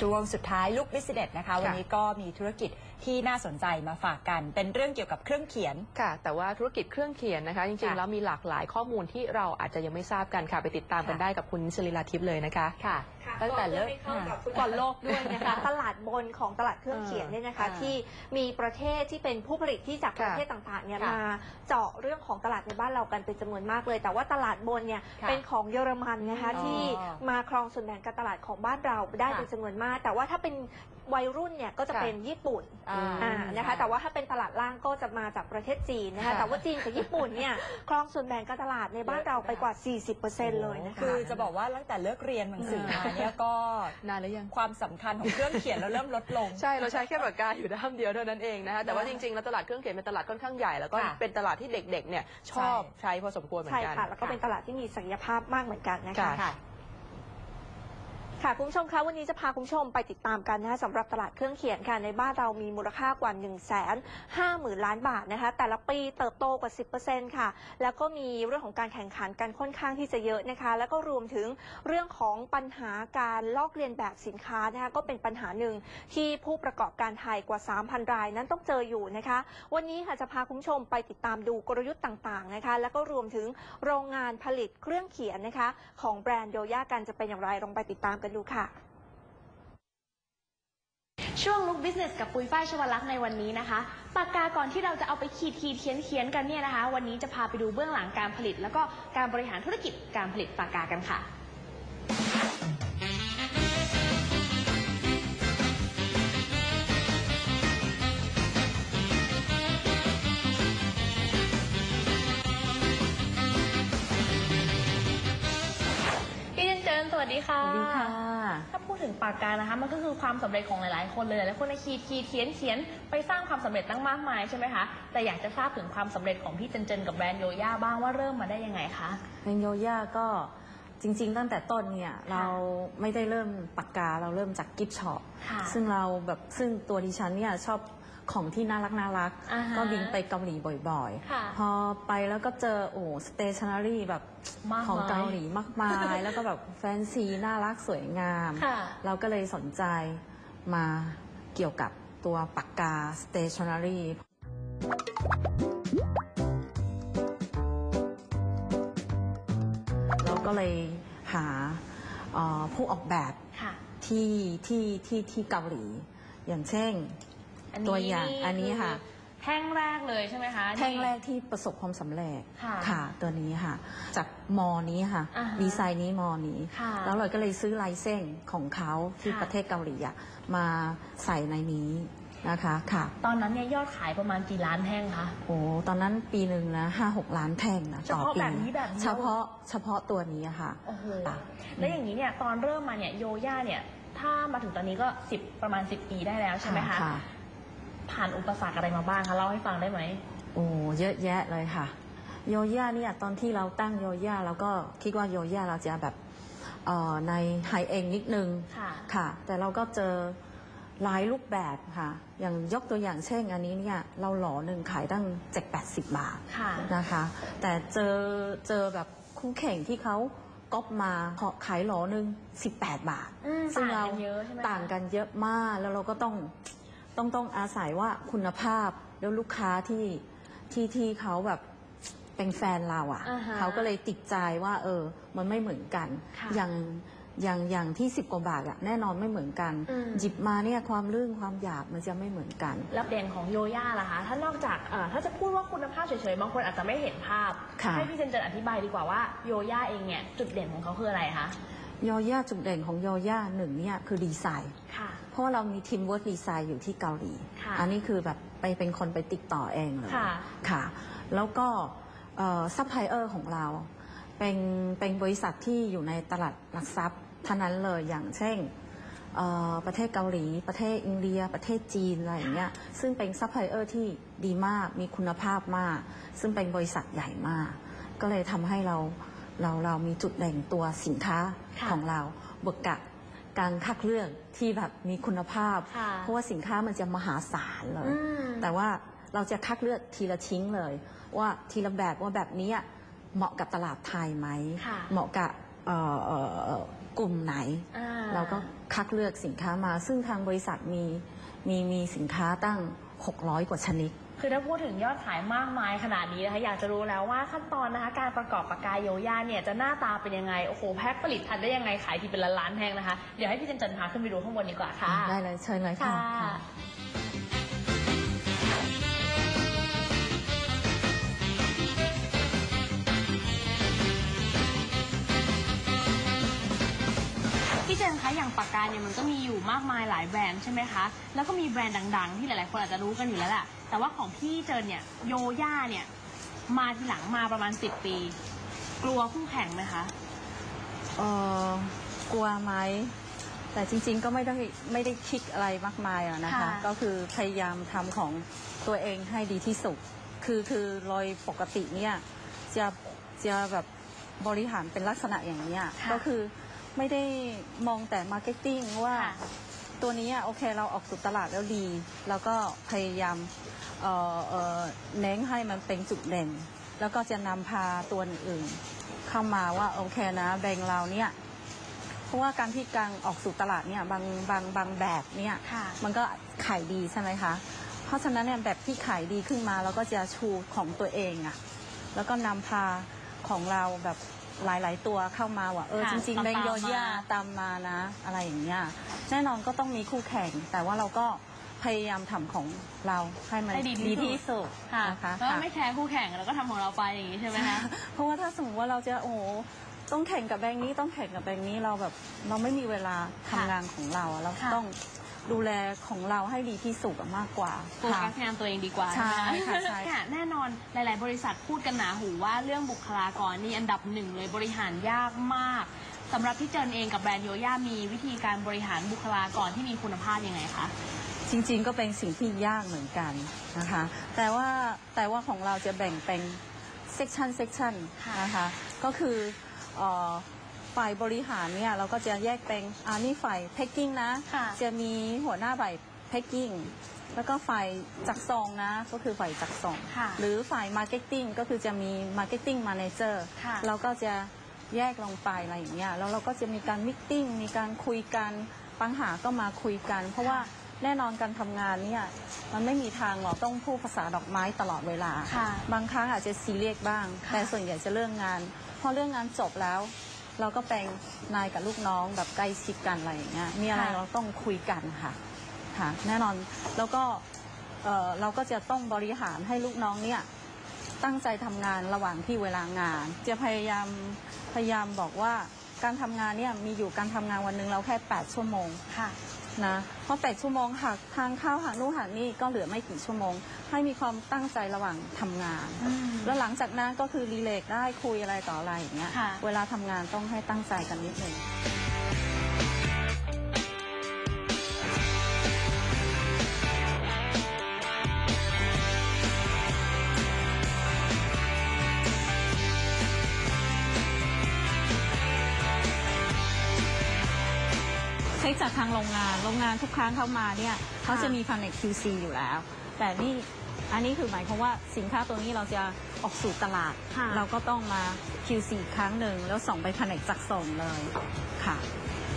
ช่วงสุดท้ายลูกบิสเนสนะคะ วันนี้ก็มีธุรกิจ ที่น่าสนใจมาฝากกัน เป็นเรื่องเกี่ยวกับเครื่องเขียน ค่ะ แต่ว่าธุรกิจเครื่องเขียนนะคะ จริงค่ะๆแล้วมีหลากหลายข้อมูลที่เราอาจจะยังไม่ทราบกันค่ะ ไปติดตามกันค่ะได้กับคุณชลิลาทิพย์เลยนะคะ ค่ะ ค่ะตั้งแต่เริ่มก็พื่อให้เข้ากับฟุตก่อนโลกด้วยนะคะ ตลาดบนของตลาดเครื่องเขียนเนี่ยนะคะอ่าที่มีประเทศที่เป็นผู้ผลิตที่จากประค่ะเทศต่างๆเนี่ยค่ะมาเจาะเรื่องของตลาดในบ้านเรากันเป็นจำนวนมากเลย แต่ว่าตลาดบนเนี่ยค่ะเป็นของเยอรมันนะคะอ๋อที่มาครองส่วนแบ่งการตลาดของบ้านเราได้ค่ะเป็นจำนวนมาก แต่ว่าถ้าเป็น วัยรุ่นเนี่ยก็จะค่ะเป็นญี่ปุ่นอ่าอ่านะคะ แต่ว่าถ้าเป็นตลาดล่างก็จะมาจากประเทศจีนนะคะค่ะแต่ว่าจีนกับญี่ปุ่นเนี่ยครองส่วนแบ่งการตลาดในบ้านเราไปกว่า 40%เลยนะคะ คือจะบอกว่าตั้งแต่เลิกเรียนหนังสือมาเนี่ยก็นานหรือยังความสำคัญของเครื่องเขียนเราเริ่มลดลง ใช่เราใช้แค่ปากกาอยู่ด้ามเดียวเท่านั้นเองนะคะแต่ว่าจริงๆแล้วตลาดเครื่องเขียนเป็นตลาดค่อนข้างใหญ่แล้วก็ค่ะเป็นตลาดที่เด็กๆเนี่ยชอบใช้พอสมควรเหมือใช่นกันค่ะแล้วก็เป็นตลาดที่มีศักยภาพมากเหมือนกันนะคะ ค่ะคุณผู้ชมคะวันนี้จะพาคุณผู้ชมไปติดตามกันนะคะสำหรับตลาดเครื่องเขียนค่ะในบ้านเรามีมูลค่ากว่า 1 5 0 0 0 0 ล้านบาทนะคะแต่ละปีเติบโตกว่า 10%ค่ะ แล้วก็มีเรื่องของการแข่งขันกันค่อนข้างที่จะเยอะนะคะ แล้วก็รวมถึงเรื่องของปัญหาการลอกเลียนแบบสินค้านะคะก็เป็นปัญหาหนึ่งที่ผู้ประกอบการไทยกว่า 3,000 รายนั้นต้องเจออยู่นะคะ วันนี้ค่ะจะพาคุณผู้ชมไปติดตามดูกลยุทธ์ต่างๆนะคะแล้วก็รวมถึงโรงงานผลิตเครื่องเขียนนะคะของแบรนด์โยย่ากันจะเป็นอย่างไรลองไปติดตามกันดูค่ะ ช่วงลุกบิสเนสกับปุยฝ้ายชวลักษณ์ในวันนี้นะคะปากกาก่อนที่เราจะเอาไปขีดขีดเขียนเขียนกันเนี่ยนะคะ วันนี้จะพาไปดูเบื้องหลังการผลิต แล้วก็การบริหารธุรกิจการผลิตปากกากันค่ะาพูดถึงปากกานะคะ มันก็คือความสำเร็จของหลาย ๆ คนเลยหลายๆคนในขีดขีดเขียนเขียนไปสร้างความสำเร็จตั้งมากมายใช่ไหมคะแต่อยากจะทราบถึงความสำเร็จของพี่เจนเจนกับแบรนด์โยย่าบ้างว่าเริ่มมาได้ยังไงคะเพลงโยย่าก็จริง ๆ ตั้งแต่ต้นเนี่ยเราไม่ได้เริ่มปากกาเราเริ่มจากกิฟช็อปค่ะซึ่งเราแบบซึ่งตัวดิฉันเนี่ยชอบ ของที่น่ารักน่ารัก อ่าฮะก็บินไปเกาหลีบ่อยค่ะๆพอไปแล้วก็เจอโอ้สเตชันนารีแบบมากมาย ของเกาหลีมากมาย แล้วก็แบบแฟนซีน่ารักสวยงาม ค่ะ เราก็เลยสนใจมาเกี่ยวกับตัวปากกา stationery เราก็เลยหาเอ่อผู้ออกแบบค่ะ ที่ที่ที่ที่เกาหลี อย่างเช่น อันนี้ตัวอย่างนี่อันนี้ค่ะ แท่งแรกเลยใช่ไหมคะ แท่งแรกที่ประสบความสำเร็จค่ะ ตัวนี้ค่ะ จากมอนี้ค่ะ อ่าฮะดีไซน์นี้มอนี้ ค่ะแล้วเราก็เลยซื้อลายเส้นของเขาที่ค่ะ ประเทศเกาหลีอะมาใส่ในนี้นะคะค่ะ ตอนนั้นเนี่ยยอดขายประมาณกี่ล้านแท่งคะ โอ้ ตอนนั้นปีหนึ่งนะห้าหกล้านแท่งนะต่อเฉพาะปีแบบนี้แบบเดียว เฉพาะเฉพาะตัวนี้อะค่ะ โอ้โหค่ะ แล้วอย่างนี้เนี่ยตอนเริ่มมาเนี่ยโยย่าเนี่ย ถ้ามาถึงตอนนี้ก็สิบประมาณ 10 ปีได้แล้วใช่ไหมคะ ค่ะ ผ่านอุปสรรคอะไรมาบ้างคะเล่าให้ฟังได้ไหมโอ้เยอะแยะเลยค่ะ โยย่าเนี่ยตอนที่เราตั้งโยย่าเราก็คิดว่าโยย่าเราจะแบบเอ่อในไฮเอ็นนิดนึงค่ะค่ะ แต่เราก็เจอหลายรูปแบบค่ะ อย่างยกตัวอย่างเช่นอันนี้เนี่ยเราหล่อหนึ่งขายตั้งเจ็ดแปดสิบบาทค่ะนะคะ แต่เจอเจอแบบคู่แข่งที่เขาก๊อปมาขายหล่อหนึ่งสิบแปดบาทอืมซึ่งต่างเรากันเยอะใช่ไหมคะต่างกันเยอะมากแล้วเราก็ต้อง ต้องต้องอาศัยว่าคุณภาพแล้วลูกค้าที่ที่ที่เขาแบบเป็นแฟนเราอะ่ะอ่าฮะเขาก็เลยติดใจว่า เออ มันไม่เหมือนกันค่ะอย่างอย่างอย่างที่สิบกว่าบาทอะแน่นอนไม่เหมือนกันอืมหยิบมาเนี่ยความลื่นความหยาบมันจะไม่เหมือนกัน แล้วเด่นของโยย่าล่ะคะถ้านอกจากเอ่อถ้าจะพูดว่าคุณภาพเฉยๆบางคนอาจจะไม่เห็นภาพค่ะให้พี่เจนเจนอธิบายดีกว่าว่าโยย่าเองเนี่ยจุดเด่นของเขาคืออะไรคะ โยย่าจุดเด่นของโยย่าหนึ่งเนี่ยคือดีไซน์ค่ะ เพราะว่าเรามีทีมเวิร์กดีไซน์อยู่ที่เกาหลี ค่ะอันนี้คือแบบไปเป็นคนไปติดต่อเองเลยค่ะ ค่ะ แล้วก็ซัพพลายเออร์ของเรา เป็นเป็นบริษัทที่อยู่ในตลาดหลักทรัพย์ท่านั้นเลยอย่างเช่นเอ่อประเทศเกาหลี ประเทศอินเดีย ประเทศจีนอะไรอย่างเงี้ยซึ่งเป็นซัพพลายเออร์ที่ดีมากมีคุณภาพมาก ซึ่งเป็นบริษัทใหญ่มาก ก็เลยทำให้เรา เราเรามีจุดเด่นตัวสินค้าค่ะของเราบวกกับการคัดเลือกที่แบบมีคุณภาพ ค่ะ เพราะว่าสินค้ามันจะมหาศาลเลย อืม แต่ว่าเราจะคัดเลือกทีละชิ้นเลย ว่าทีละแบบว่าแบบนี้เหมาะกับตลาดไทยไหม ค่ะ เหมาะกับเอ่อเอ่อเอ่อกลุ่มไหน อ่ เราก็คัดเลือกสินค้ามา ซึ่งทางบริษัทมีมีมีสินค้าตั้ง 600 กว่าชนิด คือถ้าพูดถึงยอดขายมากมายขนาดนี้นะคะอยากจะรู้แล้วว่าขั้นตอนนะคะ การประกอบปากกาโยย่าเนี่ยจะหน้าตาเป็นยังไงโอ้โหแพ็คผลิตทันได้ยังไงขายทีเป็นล้านๆแพงนะคะเดี๋ยวให้พี่เจนเจนพาขึ้นไปดูข้างบนดีกว่าค่ะ ได้เลยเชิญเลยค่ะ อย่างปากกาเนี่ยมันก็มีอยู่มากมายหลายแบรนด์ใช่ไหมคะ แล้วก็มีแบรนด์ดัง ๆ ที่หลายๆคนอาจจะรู้กันอยู่แล้วแหละ แต่ว่าของพี่เจนเนี่ยโยย่าเนี่ยมาทีหลังมาประมาณ10ปี กลัวคู่แข่งไหมคะ เอ่อกลัวไหม แต่จริงๆก็ไม่ได้ไม่ได้คิดอะไรมากมายอะนะคะ ค่ะ ก็คือพยายามทำของตัวเองให้ดีที่สุด คือคือโดยปกติเนี่ยจะจะแบบบริหารเป็นลักษณะอย่างเนี้ย ค่ะก็คือ ไม่ได้มองแต่มาร์เก็ตติ้งว่าค่ะ ตัวนี้อะโอเคเราออกสู่ตลาดแล้วดี แล้วก็พยายามเอ่อเอ่อเน้นให้มันเป็นจุดเด่น แล้วก็จะนำพาตัวอื่นๆเข้ามาว่าโอเคนะแบรนด์เราเนี่ยเพราะว่าการที่การออกสู่ตลาดเนี่ยบางบางบางแบบเนี่ย ค่ะ มันก็ขายดีใช่ไหมคะ เพราะฉะนั้นเนี่ยแบบที่ขายดีขึ้นมาเราก็จะชูของตัวเองอะแล้วก็นำพาของเราแบบ หลาย ๆ ตัวเข้ามาว่าเออค่ะจริงๆแบงตามๆโยย่ามา ตามมานะ อะไรอย่างเงี้ยแน่นอนก็ต้องมีคู่แข่ง แต่ว่าเราก็พยายามทำของเราให้มันให้ดีดีที่ที่สุสุดดค่ะนะคะแล้วค่ะ ไม่แคร์คู่แข่งเราก็ทำของเราไปอย่างนี้ใช่ไหมคะ เพราะว่าถ้าสมมติว่าเราจะโอ้โห ต้องแข่งกับแบงค์นี้ต้องแข่งกับแบงค์นี้เราแบบเราไม่มีเวลาทำค่ะงานของเราอะเราค่ะ ต้องดูแลของเราให้ดีที่สุดอะมากกว่าโฟกัสงานตัวเองดีกว่าใช่ไหมค่ะใช่ ค่ะแน่นอนหลาย ๆ บริษัทพูดกันหนาหูว่าเรื่องบุคลากรนี่อันดับหนึ่งเลยบริหารยากมากสำหรับพี่เจินเองกับแบรนด์โยย่ามีวิธีการบริหารบุคลากรที่มีคุณภาพยังไงคะ จริงๆ ก็เป็นสิ่งที่ยากเหมือนกันนะคะ แต่ว่าแต่ว่าของเราจะแบ่งเป็นเซกชันเซกชันค่ะ นะคะ ก็คือเอ่อ ฝ่ายบริหารเนี่ยเราก็จะแยกเป็นอ่านี่ฝ่ายแพ็กกิ้งนะค่ะจะมีหัวหน้าฝ่ายแพ็กกิ้งแล้วก็ฝ่ายจัดส่งนะก็คือฝ่ายจัดส่งค่ะหรือฝ่ายมาร์เก็ตติ้งก็คือจะมีมาร์เก็ตติ้งมาเนเจอร์ค่ะเราก็จะแยกลงไปอะไรอย่างเงี้ยแล้วเราก็จะมีการมิ팅มีการคุยกันปัญหาก็มาคุยกัน เพราะว่า แน่นอนการทำงานเนี่ยมันไม่มีทางหรอกต้องพูดภาษาดอกไม้ตลอดเวลา ค่ะบางครั้งอาจจะซีเรียสบ้าง ค่ะ แต่ส่วนใหญ่จะเรื่องงาน พอเรื่องงานจบแล้ว เราก็เป็นนายกับลูกน้องแบบใกล้ชิดกันอะไรอย่างเงี้ยมีอะไรเราต้องคุยกันค่ะค่ะแน่นอนแล้วก็เอ่อเราก็จะต้องบริหารให้ลูกน้องเนี่ยตั้งใจทำงานระหว่างที่เวลางาน จะพยายามพยายามบอกว่าการทำงานเนี่ยมีอยู่การทำงานวันหนึ่งเราแค่ 8 ชั่วโมง ค่ะ นะเพราะ 8 ชั่วโมงหักทางเข้าหักนู่นหักนี่ก็เหลือไม่กี่ชั่วโมง ให้มีความตั้งใจระหว่างทำงาน แล้วหลังจากนั้นก็คือรีเลกได้คุยอะไรต่ออะไรอย่างเงี้ยค่ะเวลาทำงานต้องให้ตั้งใจกันนิดนึง จากทางโรงงาน โรงงานทุกครั้งเข้ามาเนี่ยเขาจะมีแผนก QC อยู่แล้ว แต่นี่อันนี้คือหมายความว่าสินค้าตัวนี้เราจะออกสู่ตลาด ค่ะ เราก็ต้องมา QC อีกครั้งหนึ่งแล้วส่งไปแผนกจัดส่งเลยค่ะ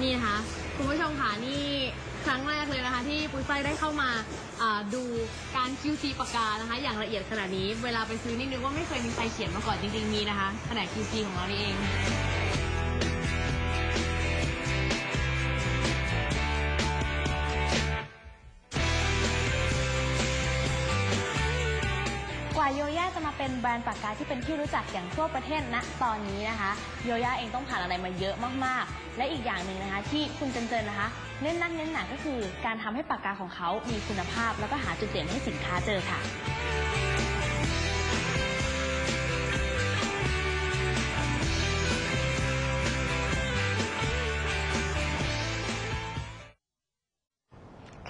นี่นะคะคุณผู้ชมค่ะนี่ครั้งแรกเลยนะคะ ที่ปุ้ยไฟได้เข้ามาอ่าดูการ QC ปากกานะคะ อย่างละเอียดขนาดนี้ เวลาไปซื้อนี่นึกว่าไม่เคยมีใครเขียนมาก่อนจริงๆมีนะคะแผนก QC ของเรานี่เอง ว่าโยย่าจะมาเป็นแบรนด์ปากกาที่เป็นที่รู้จักอย่างทั่วประเทศณตอนนี้นะคะ โยย่าเองต้องผ่านอะไรมาเยอะมากๆ และอีกอย่างหนึ่งนะคะ ที่คุณเจนเจนนะคะ เน้นนักเน้นหนาก็คือการทำให้ปากกาของเขามีคุณภาพ แล้วก็หาจุดเด่นให้สินค้าเจอค่ะ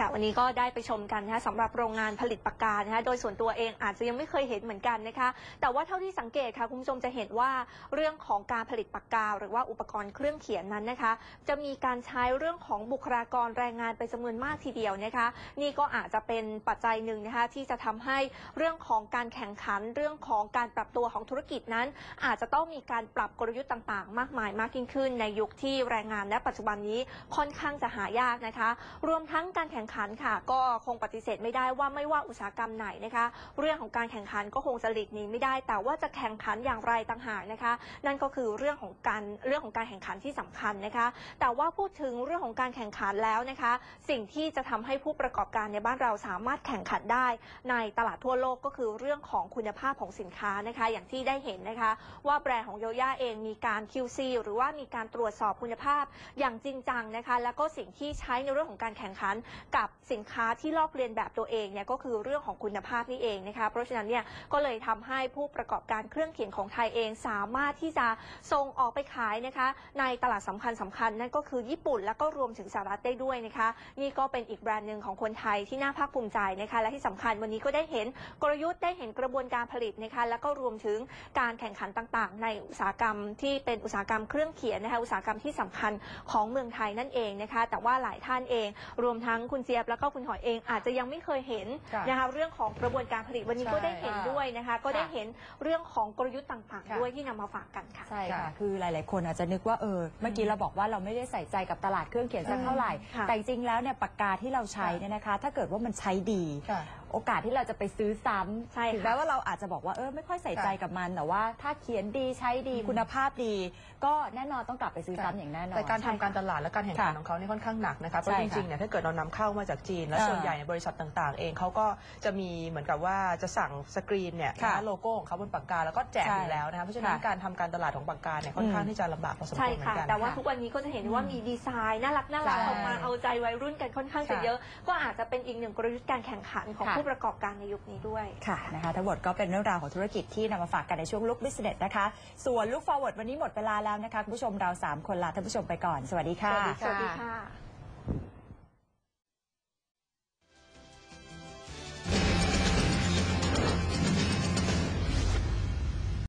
ค่ะวันนี้ก็ได้ไปชมกันนะคะสำหรับโรงงานผลิตปากกานะคะโดยส่วนตัวเองอาจจะยังไม่เคยเห็นเหมือนกันนะคะแต่ว่าเท่าที่สังเกตค่ะคุณผู้ชมจะเห็นว่าเรื่องของการผลิตปากกา หรือว่าอุปกรณ์เครื่องเขียนนั้นนะคะ จะมีการใช้เรื่องของบุคลากรแรงงานเป็นจำนวนมากทีเดียวนะคะ นี่ก็อาจจะเป็นปัจจัยหนึ่งนะคะที่จะทำให้เรื่องของการแข่งขันเรื่องของการปรับตัวของธุรกิจนั้น อาจจะต้องมีการปรับกลยุทธ์ต่างๆ มากมายมากยิ่งขึ้น ในยุคที่แรงงานและปัจจุบันนี้ค่อนข้างจะหายากนะคะ รวมทั้งการแข่งขันค่ะ ก็คงปฏิเสธไม่ได้ว่าไม่ว่าอุตสาหกรรมไหนนะคะ เรื่องของการแข่งขันก็คงจะหลีกหนีไม่ได้ แต่ว่าจะแข่งขันอย่างไรต่างหากนะคะ นั่นก็คือเรื่องของการเรื่องของการแข่งขันที่สำคัญนะคะ แต่ว่าพูดถึงเรื่องของการแข่งขันแล้วนะคะ สิ่งที่จะทำให้ผู้ประกอบการในบ้านเราสามารถแข่งขันได้ ในตลาดทั่วโลกก็คือเรื่องของคุณภาพของสินค้านะคะ อย่างที่ได้เห็นนะคะ ว่าแบรนด์ของโยย่าเองมีการ QC หรือว่ามีการตรวจสอบคุณภาพอย่างจริงจังนะคะ แล้วก็สิ่งที่ใช้ในเรื่องของการแข่งขันกับสินค้าที่ลอกเลียนแบบตัวเองเนี่ยก็คือเรื่องของคุณภาพนี่เองนะคะเพราะฉะนั้นเนี่ยก็เลยทำให้ผู้ประกอบการเครื่องเขียนของไทยเองสามารถที่จะส่งออกไปขายนะคะในตลาดสำคัญสำคัญนั่นก็คือญี่ปุ่นแล้วก็รวมถึงสหรัฐได้ด้วยนะคะนี่ก็เป็นอีกแบรนด์หนึ่งของคนไทยที่น่าภาคภูมิใจนะคะและที่สำคัญวันนี้ก็ได้เห็นกลยุทธ์ได้เห็นกระบวนการผลิตนะคะแล้วก็รวมถึงการแข่งขันต่างๆ ในอุตสาหกรรมที่เป็นอุตสาหกรรมเครื่องเขียนนะคะอุตสาหกรรมที่สำคัญของเมืองไทยนั่นเองนะคะแต่ว่าหลายท่านเอง รวมทั้งคุณเจียบแล้วก็คุณหอยเองอาจจะยังไม่เคยเห็นค่ะนะคะเรื่องของกระบวนการผลิตวันนี้ใช่ก็ได้เห็นด้วยนะคะ ก็ได้ค่ะเห็นเรื่องของกลยุทธ์ต่างค่ะ ๆ ด้วยที่นำมาฝากกันค่ะ ใช่ค่ะ ค่ะคือหลาย ๆ คนอาจจะนึกว่าเออเมื่อกี้เราบอกว่าเราไม่ได้ใส่ใจกับตลาดเครื่องเขียนสักเท่าไหร่ค่ะแต่จริงๆแล้วเนี่ยปากกาที่เราใช้ค่ะเนี่ยนะคะ ถ้าเกิดว่ามันใช้ดี ค่ะโอกาสที่เราจะไปซื้อซ้ใช่ำค่ะ ถึงแม้ว่าเราอาจจะบอกว่าเออไม่ค่อยใส่ใจค่ะกับมันแต่ว่า ถ้าเขียนดีใช้ดีคุณภาพดี ก็แน่นอนต้องกลับไปซื้อซ้ำอย่างแน่นอน แต่การใช่ทำค่ะการตลาดและการแข่งขันค่ะของเขานี่ค่อนข้างหนักนะคะเพราะใช่จค่ะริงๆเนี่ยถ้าเกิดเรานำเข้ามาจากจีน และเออส่วนใหญ่เนี่ยบริษัทต่างๆ เองเขาก็จะมีเหมือนกับว่าจะสั่งสกรีนเนี่ยค่ะนะโลโก้ของเขาบนปากกาแล้วก็แจกใช่อยู่แล้วนะคะเพราะฉะนั้นค่ะ การทำการตลาดของปากกาเนี่ยค่อนข้างอืมที่จะลำบากพอสมคใช่วรเหมือค่ะ นกัน แต่ว่าค่ะทุกวันนี้ก็จะเห็นได้ว่ามีดีไซน์น่ารักน่ารักใช่ออกมาเอาใจวัยรุ่นกันค่อนข้างจะค่ะ เยอะ ก็อาจจะเป็นอีกหนึ่งกลยุทธ์การแข่งขันของค่ะผู้ประกอบการในยุคนี้ด้วยค่ะนะคะทั้งหมดก็เป็นเรื่องราวของธุรกิจที่นำมาฝากกันในช่วงลุกบิสเนสนะคะ ส่วนลุก forward วันนี้หมดเวลาแล้วนะคะคุณผู้ชมเรา 3 คนลาท่านผู้ชมไปก่อน สวัสดีค่ะ สวัสดีสวัสดีค่ะ